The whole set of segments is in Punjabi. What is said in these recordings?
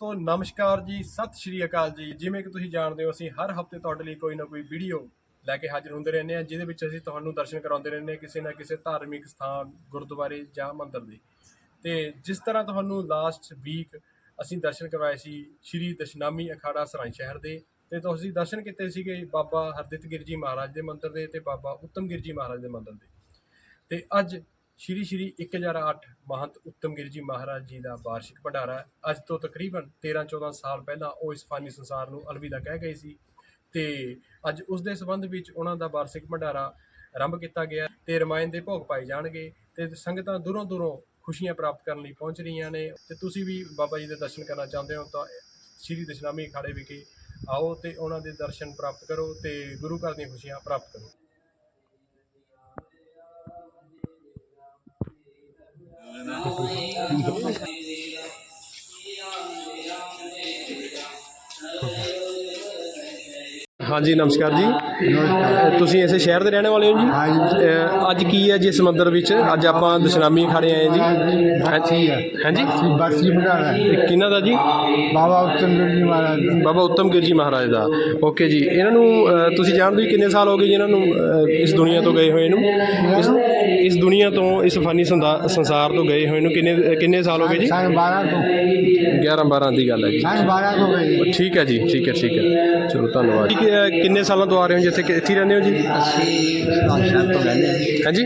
ਦੋਸਤੋ, ਨਮਸਕਾਰ ਜੀ, ਸਤਿ ਸ਼੍ਰੀ ਅਕਾਲ ਜੀ। ਜਿਵੇਂ ਕਿ ਤੁਸੀਂ ਜਾਣਦੇ ਹੋ, ਅਸੀਂ ਹਰ ਹਫ਼ਤੇ ਤੁਹਾਡੇ ਲਈ ਕੋਈ ਨਾ ਕੋਈ ਵੀਡੀਓ ਲੈ ਕੇ ਹਾਜ਼ਰ ਹੁੰਦੇ ਰਹਿੰਦੇ ਹਾਂ, ਜਿਹਦੇ ਵਿੱਚ ਅਸੀਂ ਤੁਹਾਨੂੰ ਦਰਸ਼ਨ ਕਰਾਉਂਦੇ ਰਹਿੰਦੇ ਹਾਂ ਕਿਸੇ ਨਾ ਕਿਸੇ ਧਾਰਮਿਕ ਸਥਾਨ, ਗੁਰਦੁਆਰੇ ਜਾਂ ਮੰਦਿਰ ਦੇ। ਤੇ ਜਿਸ ਤਰ੍ਹਾਂ ਤੁਹਾਨੂੰ ਲਾਸਟ ਵੀਕ ਅਸੀਂ ਦਰਸ਼ਨ ਕਰਵਾਏ ਸੀ, ਸ਼੍ਰੀ ਦਸ਼ਨਾਮੀ ਅਖਾੜਾ ਸਰਾਈ ਸ਼ਹਿਰ ਦੇ, ਤੇ ਤੁਸੀਂ ਦਰਸ਼ਨ ਕੀਤੇ ਸੀਗੇ ਬਾਬਾ ਹਰਦਿਤ ਗਿਰਜੀ ਮਹਾਰਾਜ ਦੇ ਮੰਦਿਰ ਦੇ ਤੇ ਬਾਬਾ ਉੱਤਮ ਗਿਰਜੀ ਮਹਾਰਾਜ ਦੇ ਮੰਦਿਰ ਦੇ। ਤੇ ਅੱਜ ਸ਼੍ਰੀ ਸ਼੍ਰੀ 1008 ਮਹੰਤ ਉੱਤਮ ਗਿਰ ਜੀ ਮਹਾਰਾਜ ਜੀ ਦਾ ਵਾਰਸ਼ਿਕ ਭੰਡਾਰਾ ਅੱਜ ਤੋਂ ਤਕਰੀਬਨ 13-14 ਸਾਲ ਪਹਿਲਾਂ ਉਹ ਇਸ ਫਾਨੀ ਸੰਸਾਰ ਨੂੰ ਅਲਵਿਦਾ ਕਹਿ ਗਏ ਸੀ ਤੇ ਅੱਜ ਉਸ ਦੇ ਸੰਬੰਧ ਵਿੱਚ ਉਹਨਾਂ ਦਾ ਵਾਰਸ਼ਿਕ ਭੰਡਾਰਾ ਆਰੰਭ ਕੀਤਾ ਗਿਆ ਤੇ ਰਮਾਇਣ ਦੇ ਭੋਗ ਪਾਏ ਜਾਣਗੇ ਤੇ ਸੰਗਤਾਂ ਦੂਰੋਂ ਦੂਰੋਂ ਖੁਸ਼ੀਆਂ ਪ੍ਰਾਪਤ ਕਰਨ ਲਈ ਪਹੁੰਚ ਰਹੀਆਂ ਨੇ ਤੇ ਤੁਸੀਂ ਵੀ ਬਾਬਾ ਜੀ ਦੇ ਦਰਸ਼ਨ ਕਰਨਾ ਚਾਹੁੰਦੇ ਹੋ ਤਾਂ ਸ਼੍ਰੀ ਦਸ਼ਨਾਮੀ ਅਖਾੜੇ ਵਿਖੇ ਆਓ ਤੇ ਉਹਨਾਂ ਦੇ ਦਰਸ਼ਨ ਪ੍ਰਾਪਤ ਕਰੋ ਤੇ ਗੁਰੂ ਘਰ ਦੀਆਂ ਖੁਸ਼ੀਆਂ ਪ੍ਰਾਪਤ ਕਰੋ। ਹਾਂਜੀ ਨਮਸਕਾਰ ਜੀ। ਤੁਸੀਂ ਇਸੇ ਸ਼ਹਿਰ ਦੇ ਰਹਿਣ ਵਾਲੇ ਹੋ ਜੀ। ਅਹ ਅੱਜ ਕੀ ਹੈ ਜੀ ਇਸ ਮੰਦਿਰ ਵਿੱਚ? ਅੱਜ ਆਪਾਂ ਦਸ਼ਨਾਮੀ ਅਖਾੜੇ ਆਏ ਜੀ। ਹੈ ਹਾਂਜੀ? ਬਾਸੀ ਬਣਾ ਇਹ ਕਿਹਨਾਂ ਦਾ ਜੀ? ਬਾਬਾ ਉਤਮਗੜ ਜੀ ਮਹਾਰਾਜ ਦਾ। ਬਾਬਾ ਉੱਤਮ ਗਿਰ ਜੀ ਮਹਾਰਾਜ ਦਾ। ਓਕੇ ਜੀ। ਇਹਨਾਂ ਨੂੰ ਅਹ, ਤੁਸੀਂ ਜਾਣਦੇ ਹੋ ਕਿੰਨੇ ਸਾਲ ਹੋ ਗਏ ਜੀ ਇਹਨਾਂ ਨੂੰ ਅਹ, ਇਸ ਦੁਨੀਆ ਤੋਂ ਗਏ ਹੋਏ ਨੂੰ? ਇਸ ਦੁਨੀਆ ਤੋਂ ਇਸ ਫਾਨੀ ਸੰਦਾ- ਸੰਸਾਰ ਤੋਂ ਗਏ ਹੋਏ ਨੂੰ ਕਿੰਨੇ ਕਿੰਨੇ ਸਾਲ ਹੋ ਗਏ ਜੀ? 12 ਤੋਂ। 11 12 ਦੀ ਗੱਲ ਹੈ ਜੀ। 12 ਤੋਂ ਗਏ। ਠੀਕ ਹੈ ਜੀ ਠੀਕ ਹੈ ਠੀਕ ਹੈ। ਚਲੋ ਧੰਨਵਾਦ। ਠੀਕ ਹੈ ਕਿੰਨੇ ਸਾਲਾਂ ਤੋਂ ਆ ਰਹੇ ਹੋ ਜੀ ਇੱਥੇ ਕਿ- ਇੱਥੇ ਹੀ ਰਹਿੰਦੇ ਹੋ ਜੀ? ਅਸੀਂ ਸਰਹੰਦ ਸ਼ਹਿਰ ਤੋਂ ਰਹਿੰਦੇ ਹਾਂ ਹਾਂਜੀ।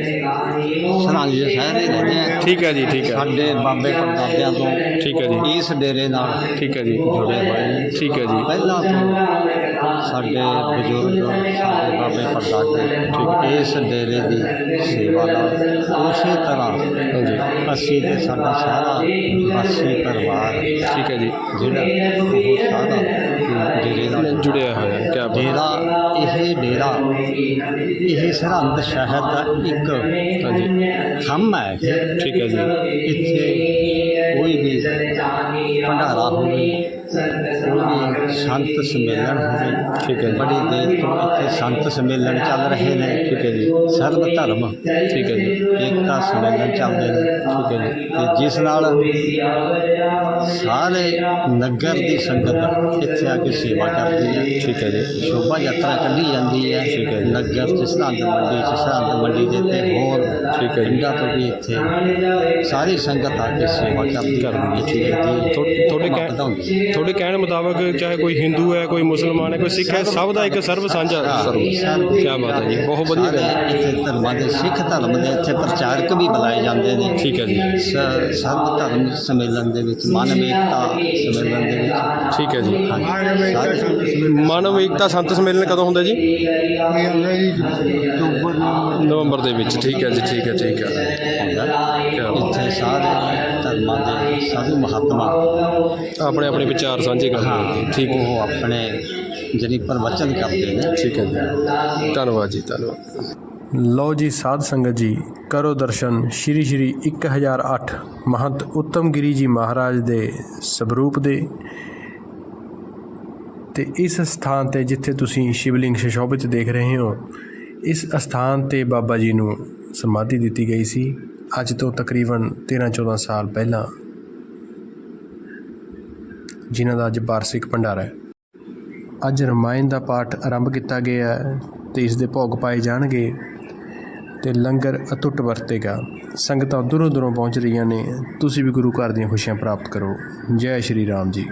ਸਰਹੰਦ ਦੇ ਸ਼ਹਿਰ ਹੀ ਰਹਿੰਦੇ ਹਾਂ। ਠੀਕ ਹੈ ਜੀ ਠੀਕ ਹੈ। ਸਾਡੇ ਬਾਬੇ ਪੜਦਾਦਿਆਂ ਤੋਂ ਠੀਕ ਹੈ ਜੀ। ਇਸ ਡੇਰੇ ਨਾਲ ਠੀਕ ਹੈ ਜੀ। ਜੁੜੇ ਹੋਏ ਨੇ ਠੀਕ ਹੈ ਜੀ। ਪਹਿਲਾਂ ਤੋਂ ਸਾਡੇ ਬਜ਼ੁਰਗ ਸਾਡੇ ਬਾਬੇ ਪੜਦਾਦੇ ਇਸ ਡੇਰੇ ਦੀ ਸੇਵਾ ਨਾਲ ਉਸੇ ਤਰ੍ਹਾਂ ਅਸੀਂ ਤੇ ਸਾਡਾ ਸਾਰਾ ਵਾਸੀ ਪਰਿਵਾਰ ਠੀਕ ਹੈ ਜੀ। ਜਿਹੜਾ ਉਹ ਸਾਰਾ ਡੇਰੇ ਨਾਲ ਜੁੜਿਆ ਹੋਇਆ ਹੈ। ਕਿਆ ਡੇਰਾ ਇਹ ਡੇਰਾ ਇਹ ਸਰਹੰਦ ਸ਼ਹਿਰ ਦਾ ਇੱਕ ਹਾਂਜੀ। ਥੰਮ ਹੈ। ਠੀਕ ਹੈ ਜੀ। ਇੱਥੇ ਕੋਈ ਵੀ ਭੰਡਾਰਾ ਹੋਵੇ ਕੋਈ ਵੀ ਸੰਤ ਸੰਮੇਲਨ ਹੋਵੇ ਠੀਕ ਹੈ ਜੀ। ਬੜੀ ਦੇਰ ਤੋਂ ਇੱਥੇ ਸੰਤ ਸੰਮੇਲਨ ਚੱਲ ਰਹੇ ਨੇ ਠੀਕ ਹੈ ਜੀ ਸਰਬ ਧਰਮ ਠੀਕ ਹੈ ਜੀ ਏਕਤਾ ਸੰਮੇਲਨ ਚੱਲਦੇ ਨੇ ਠੀਕ ਹੈ ਜੀ ਤੇ ਜਿਸ ਨਾਲ ਸਾਰੇ ਨਗਰ ਦੀ ਸੰਗਤ ਇੱਥੇ ਆ ਕੇ ਸੇਵਾ ਕਰਦੀ ਹੈ ਠੀਕ ਹੈ ਜੀ ਸ਼ੋਭਾ ਯਾਤਰਾ ਕੱਢੀ ਜਾਂਦੀ ਹੈ ਠੀਕ ਹੈ ਜੀ। ਨਗਰ ਚ ਸਰਹੰਦ ਮੰਡੀ ਚ ਸਰਹੰਦ ਮੰਡੀ ਦੇ ਤੇ ਹੋਰ ਠੀਕ ਹੈ ਜੀ। ਪਿੰਡਾਂ ਤੋਂ ਵੀ ਇੱਥੇ ਸਾਰੀ ਸੰਗਤ ਆ ਕੇ ਸੇਵਾ ਕਰਦੀ ਕਰਦੀ ਹੈ, ਠੀਕ ਹੈ। ਤੁਹਾਡੇ। ਕਹਿ ਤੁਹਾਡੇ ਕਹਿਣ ਮੁਤਾਬਕ ਚਾਹੇ ਕੋਈ ਹਿੰਦੂ ਹੈ ਕੋਈ ਮੁਸਲਮਾਨ ਹੈ ਕੋਈ ਸਿੱਖ ਹੈ ਸਭ ਦਾ ਇੱਕ ਸਰਬ ਸਾਂਝਾ ਕੀ ਬਾਤ ਹੈ ਜੀ ਬਹੁਤ ਵਧੀਆ ਗੱਲ ਹੈ। ਧਰਮਾਂ ਦੇ ਸਿੱਖ ਧਰਮ ਦੇ ਇੱਥੇ ਪ੍ਰਚਾਰਕ ਵੀ ਬੁਲਾਏ ਜਾਂਦੇ ਨੇ। ਠੀਕ ਹੈ ਜੀ। ਸ- ਸਰਬ ਧਰਮ ਸੰਮੇਲਨ ਦੇ ਵਿੱਚ ਮਾਨਵ ਏਕਤਾ ਸੰਮੇਲਨ ਦੇ ਵਿੱਚ। ਠੀਕ ਹੈ ਜੀ। ਹਾਂਜੀ, ਸਾਰੇ ਮਾਨਵ ਏਕਤਾ ਸੰਤ ਸੰਮੇਲਨ ਕਦੋਂ ਹੁੰਦਾ ਜੀ? ਅਕਤੂਬਰ ਨੂੰ ਨਵੰਬਰ ਦੇ ਵਿੱਚ ਠੀਕ ਹੈ ਜੀ ਠੀਕ ਹੈ ਠੀਕ ਹੈ। ਹੁੰਦਾ। ਇੱਥੇ ਸਾਰੇ ਧਰਮਾਂ ਦੇ ਸਾਧੂ ਮਹਾਤਮਾ। ਆਪਣੇ ਆਪਣੇ ਵਿਚਾਰ ਸਾਂਝੇ ਕਰਦੇ ਨੇ ਠੀਕ ਹੈ। ਉਹ ਆਪਣੇ ਜਿਹੜੀ ਪ੍ਰਵਚਨ ਕਰਦੇ ਨੇ। ਠੀਕ ਹੈ ਜੀ। ਧੰਨਵਾਦ ਜੀ ਧੰਨਵਾਦ। ਲਓ ਜੀ ਸਾਧ ਸੰਗਤ ਜੀ ਕਰੋ ਦਰਸ਼ਨ। ਸ਼੍ਰੀ ਸ਼੍ਰੀ 1008 ਮਹੰਤ ਉੱਤਮ ਗਿਰੀ ਜੀ ਮਹਾਰਾਜ ਦੇ ਸਵਰੂਪ ਦੇ। ਤੇ ਇਸ ਸਥਾਨ ਤੇ ਜਿੱਥੇ ਤੁਸੀਂ ਸ਼ਿਵਲਿੰਗ ਸ਼ੋਭਿਤ ਦੇਖ ਰਹੇ ਹੋ ਇਸ ਸਥਾਨ ਤੇ ਬਾਬਾ ਜੀ ਨੂੰ ਸਮਾਧੀ ਦਿੱਤੀ ਗਈ ਸੀ। ਅੱਜ ਤੋਂ ਤਕਰੀਬਨ 13-14 ਸਾਲ ਪਹਿਲਾਂ ਜਿਨ੍ਹਾਂ ਦਾ ਅੱਜ ਵਾਰਸ਼ਿਕ ਭੰਡਾਰਾ ਹੈ। ਅੱਜ ਰਮਾਇਣ ਦਾ ਪਾਠ ਆਰੰਭ ਕੀਤਾ ਗਿਆ ਹੈ ਤੇ ਇਸ ਦੇ ਭੋਗ ਪਾਏ ਜਾਣਗੇ ਤੇ ਲੰਗਰ ਅਟੁੱਟ ਵਰਤੇਗਾ। ਸੰਗਤਾਂ ਦੂਰੋਂ ਦੂਰੋਂ ਪਹੁੰਚ ਰਹੀਆਂ ਨੇ। ਤੁਸੀਂ ਵੀ ਗੁਰੂ ਘਰ ਦੀਆਂ ਖੁਸ਼ੀਆਂ ਪ੍ਰਾਪਤ ਕਰੋ। ਜੈ ਸ਼੍ਰੀ ਰਾਮ ਜੀ।